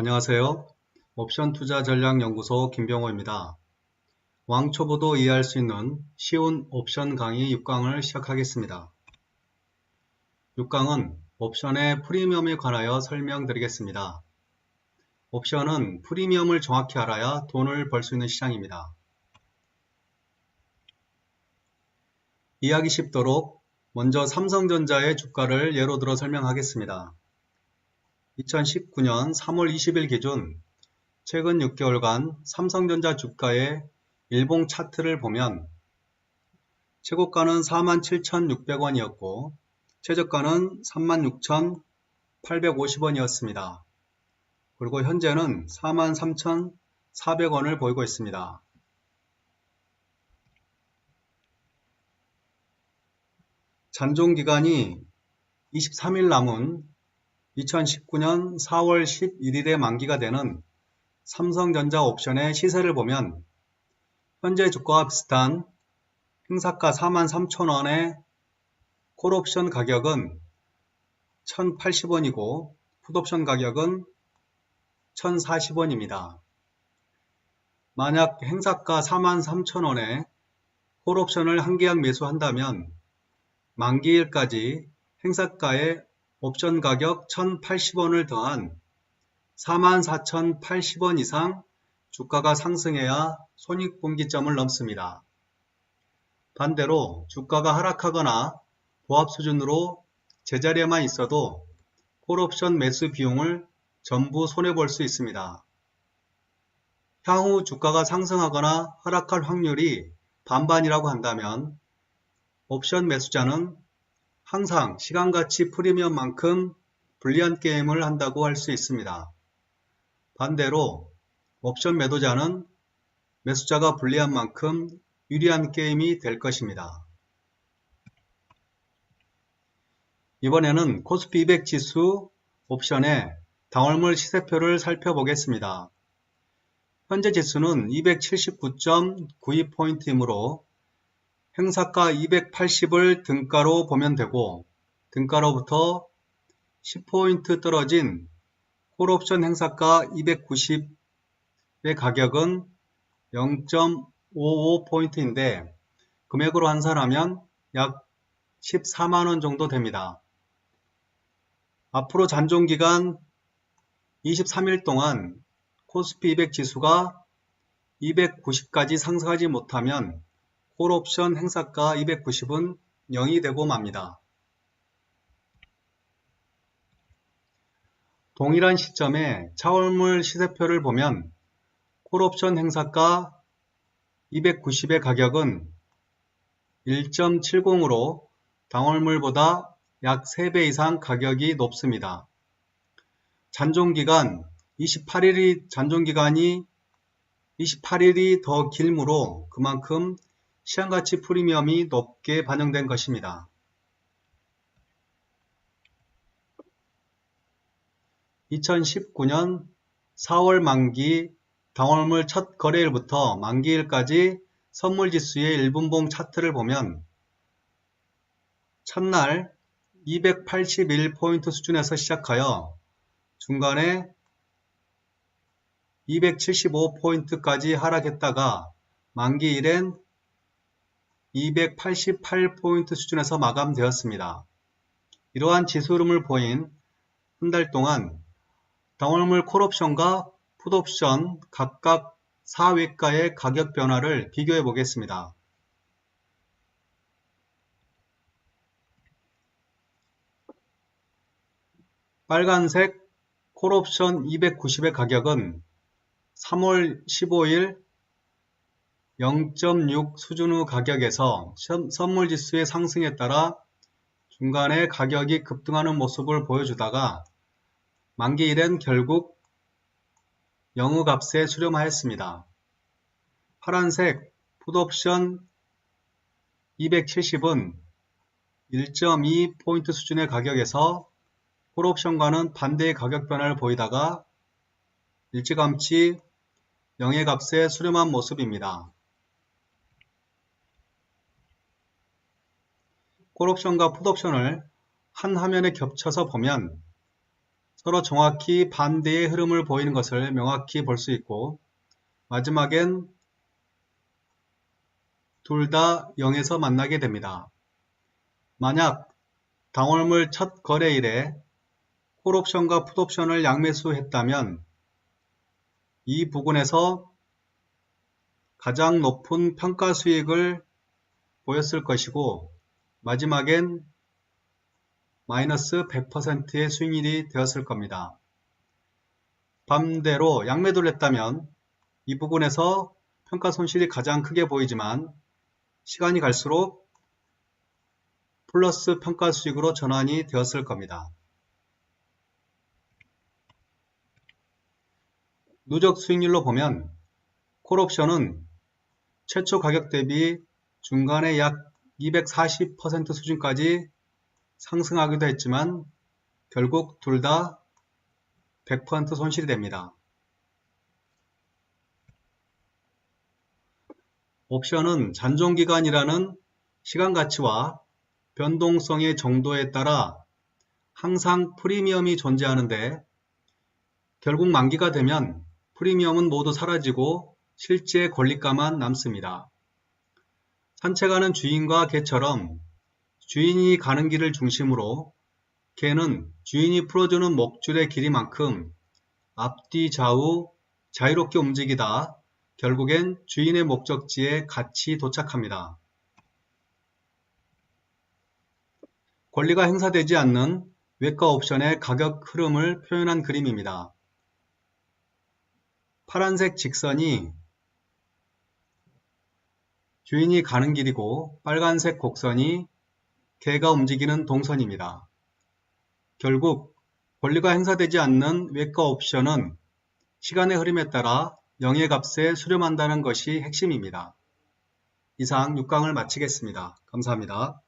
안녕하세요. 옵션 투자 전략 연구소 김병호입니다. 왕초보도 이해할 수 있는 쉬운 옵션 강의 6강을 시작하겠습니다. 6강은 옵션의 프리미엄에 관하여 설명드리겠습니다. 옵션은 프리미엄을 정확히 알아야 돈을 벌 수 있는 시장입니다. 이해하기 쉽도록 먼저 삼성전자의 주가를 예로 들어 설명하겠습니다. 2019년 3월 20일 기준 최근 6개월간 삼성전자 주가의 일봉 차트를 보면 최고가는 47,600원이었고 최저가는 36,850원이었습니다. 그리고 현재는 43,400원을 보이고 있습니다. 잔존 기간이 23일 남은 2019년 4월 11일에 만기가 되는 삼성전자 옵션의 시세를 보면 현재 주가와 비슷한 행사가 43,000원의 콜옵션 가격은 1,080원이고 풋옵션 가격은 1,040원입니다. 만약 행사가 43,000원에 콜옵션을 한 계약 매수한다면 만기일까지 행사가의 옵션 가격 1,080원을 더한 44,080원 이상 주가가 상승해야 손익분기점을 넘습니다. 반대로 주가가 하락하거나 보합 수준으로 제자리에만 있어도 콜옵션 매수 비용을 전부 손해볼 수 있습니다. 향후 주가가 상승하거나 하락할 확률이 반반이라고 한다면 옵션 매수자는 항상 시간가치 프리미엄만큼 불리한 게임을 한다고 할 수 있습니다. 반대로 옵션 매도자는 매수자가 불리한 만큼 유리한 게임이 될 것입니다. 이번에는 코스피 200 지수 옵션의 당월물 시세표를 살펴보겠습니다. 현재 지수는 279.92포인트이므로 행사가 280을 등가로 보면 되고 등가로부터 10포인트 떨어진 콜옵션 행사가 290의 가격은 0.55포인트인데 금액으로 환산하면 약 14만원 정도 됩니다. 앞으로 잔존기간 23일 동안 코스피 200 지수가 290까지 상승하지 못하면 콜옵션 행사가 290은 0이 되고 맙니다. 동일한 시점에 차월물 시세표를 보면 콜옵션 행사가 290의 가격은 1.70으로 당월물보다 약 3배 이상 가격이 높습니다. 잔존기간 28일이 잔존기간이 28일이 더 길므로 그만큼 시장가치 프리미엄이 높게 반영된 것입니다. (2019년 4월) 만기 당월물 첫 거래일부터 만기일까지 선물지수의 1분봉 차트를 보면 첫날 281포인트 수준에서 시작하여 중간에 275포인트까지 하락했다가 만기일엔 288포인트 수준에서 마감되었습니다. 이러한 지수 흐름을 보인 한 달 동안 당월물 콜옵션과 풋옵션 각각 4위가의 가격 변화를 비교해 보겠습니다. 빨간색 콜옵션 290의 가격은 3월 15일 0.6 수준의 가격에서 선물지수의 상승에 따라 중간에 가격이 급등하는 모습을 보여주다가 만기일엔 결국 영의 값에 수렴하였습니다. 파란색 풋옵션 270은 1.2포인트 수준의 가격에서 콜옵션과는 반대의 가격 변화를 보이다가 일찌감치 영의 값에 수렴한 모습입니다. 콜옵션과 풋옵션을 한 화면에 겹쳐서 보면 서로 정확히 반대의 흐름을 보이는 것을 명확히 볼 수 있고 마지막엔 둘 다 0에서 만나게 됩니다. 만약 당월물 첫 거래일에 콜옵션과 풋옵션을 양매수했다면 이 부분에서 가장 높은 평가 수익을 보였을 것이고 마지막엔 마이너스 100%의 수익률이 되었을 겁니다. 반대로 양매도를 했다면 이 부분에서 평가 손실이 가장 크게 보이지만 시간이 갈수록 플러스 평가 수익으로 전환이 되었을 겁니다. 누적 수익률로 보면 콜옵션은 최초 가격 대비 중간에 약 240% 수준까지 상승하기도 했지만 결국 둘 다 100% 손실이 됩니다. 옵션은 잔존기간이라는 시간 가치와 변동성의 정도에 따라 항상 프리미엄이 존재하는데 결국 만기가 되면 프리미엄은 모두 사라지고 실제 권리가만 남습니다. 산책하는 주인과 개처럼 주인이 가는 길을 중심으로 개는 주인이 풀어주는 목줄의 길이만큼 앞뒤 좌우 자유롭게 움직이다 결국엔 주인의 목적지에 같이 도착합니다. 권리가 행사되지 않는 외과 옵션의 가격 흐름을 표현한 그림입니다. 파란색 직선이 주인이 가는 길이고 빨간색 곡선이 개가 움직이는 동선입니다. 결국 권리가 행사되지 않는 외과 옵션은 시간의 흐름에 따라 영의 값에 수렴한다는 것이 핵심입니다. 이상 6강을 마치겠습니다. 감사합니다.